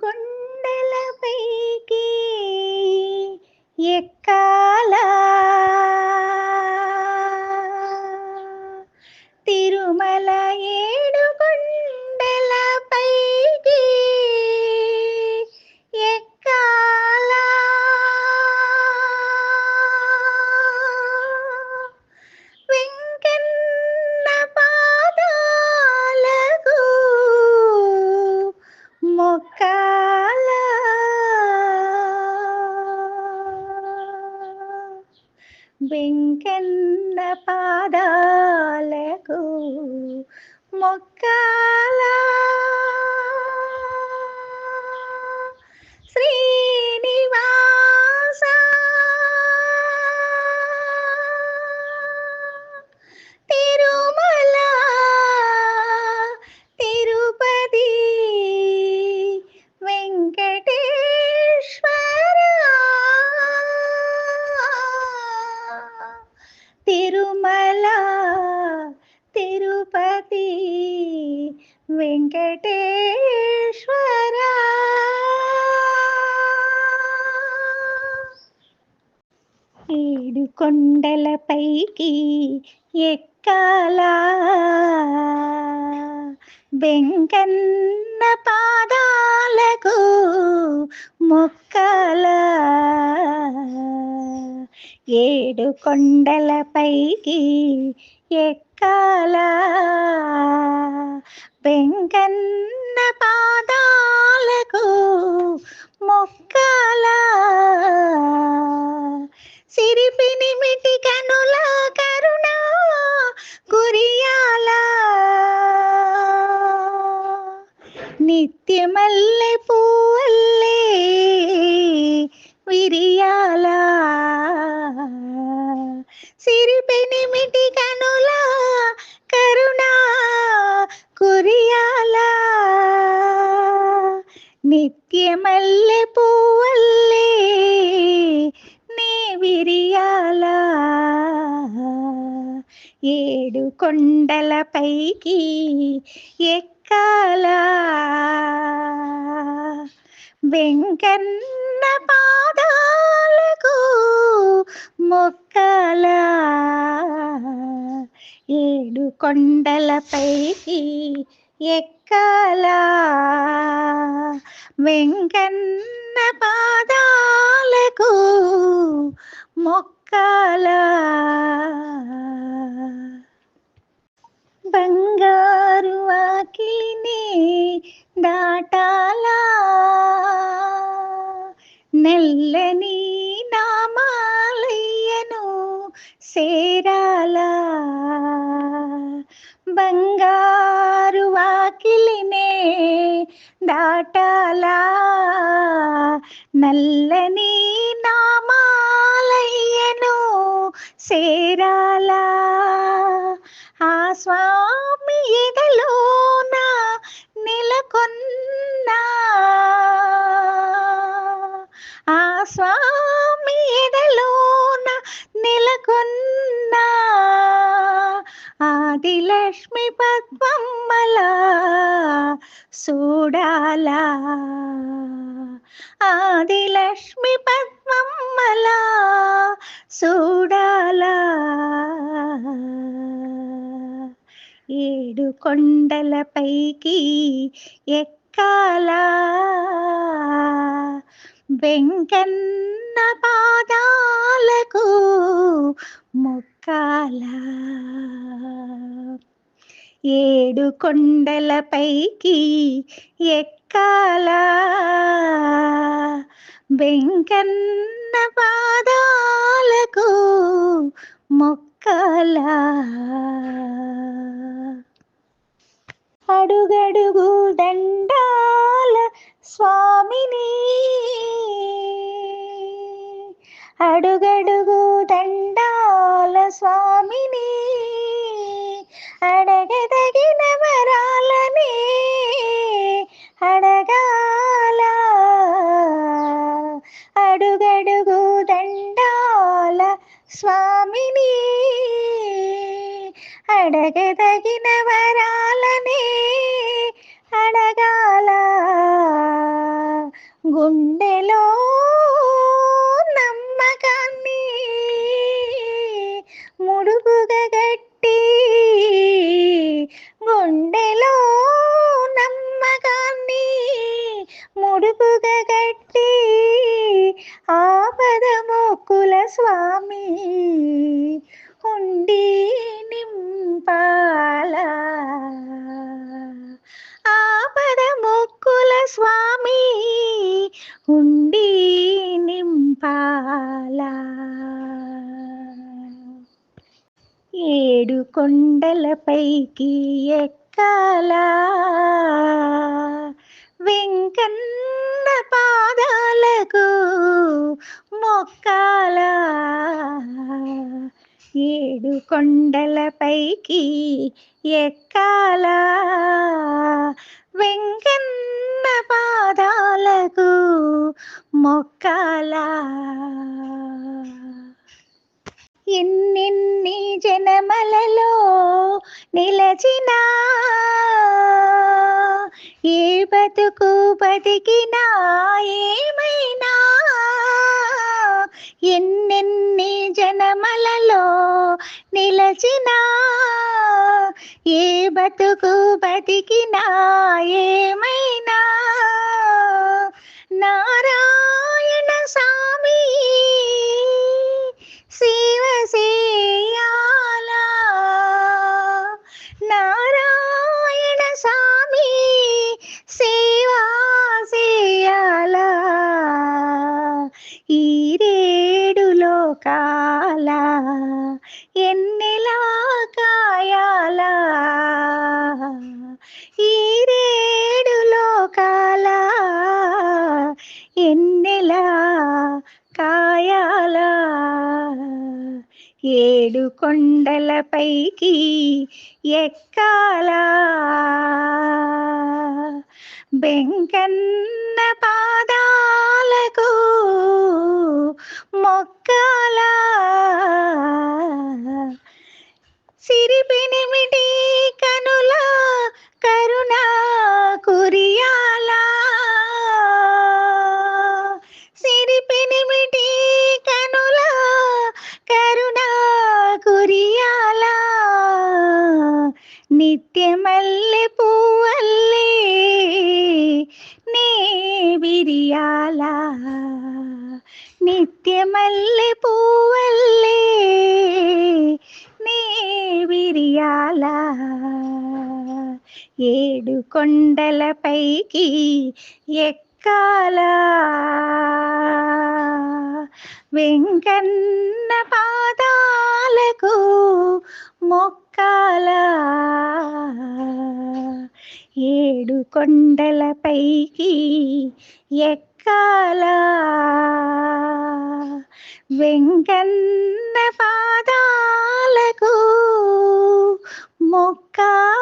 కొండలపైకి వెంకన్న పాదాలకు మొక్కాల? కొండలపైకి ఎక్కాలా? వెంకన్న పాదాలకు మొక్కల? ఏడు కొండలపైకి ఎక్కాల? వెంకన్న పాదాలకు మొక్కల? సిరిపిని మిటి కనుల కరుణ కొండలపైకి ఎక్కాలా? వెంకన్న పాదాలకు మొక్కలా? ఏడు కొండలపైకి ఎక్కలా? వెంకన్న పాదాలకు మొక్కలా? బంగారు వాకిలిని దాటాలా? నెల్లని నామాలయ్యను సేరాలా? బంగారు వాకిలినే దాటాలా? నల్లని స్వామి ఎదలోన నెలకొన్న ఆదిలక్ష్మి పద్మమ్మలా చూడాలా ఆదిలక్ష్మి పద్మమ్మలా చూడాలా ఏడు కొండలపైకి ఎక్కాలా. వెంకన్న పాదాలకు మొక్కాల. ఏడు కొండలపైకి ఎక్కాల. వెంకన్న పాదాలకు మొక్కల. అడుగడుగు దండాల స్వామిని అడుగడుగు దండాల స్వామిని అడగదగిన వరాలని అడగాల. అడుగడుగు దండాల స్వామిని అడగదగిన వరాల స్వామి ఉండి నింపాల? ఏడు కొండలపైకి ఎక్కాలా? వెంకన్న పాదాలకు మొక్కాల? ఏడు కొండలపైకి ఎక్కాల? వెంకన్న మొక్కల. ఎన్నెన్ని జనమలలో నిలచినా ఏ బతుకు బతికినా ఏమైనా. ఎన్నెన్ని జనమలలో నిలచినా ఏ బతుకు బతికినా ఏమైనా. ఈ రేడు లోకాల ఎన్నెలా కాయాల ఈ రేడు లోకాల ఎన్నెలా కాయాల? ఏడు కొండలపైకి ఎక్కాల. బెంకన్న పాదాలకు మొక్కాలా. కురియాలా? నిత్యమల్లె పువ్వల్లే నీ విరియాల? నిత్యమల్లె పువ్వల్లే నీ విరియాల? ఏడు కొండలపైకి ఎక్కాలా? వెంకన్న పాదాలకు మొక్కాల ఏడు కొండల పైకి ఎక్కాల. వెంకన్న పాదాలకు మొక్కాల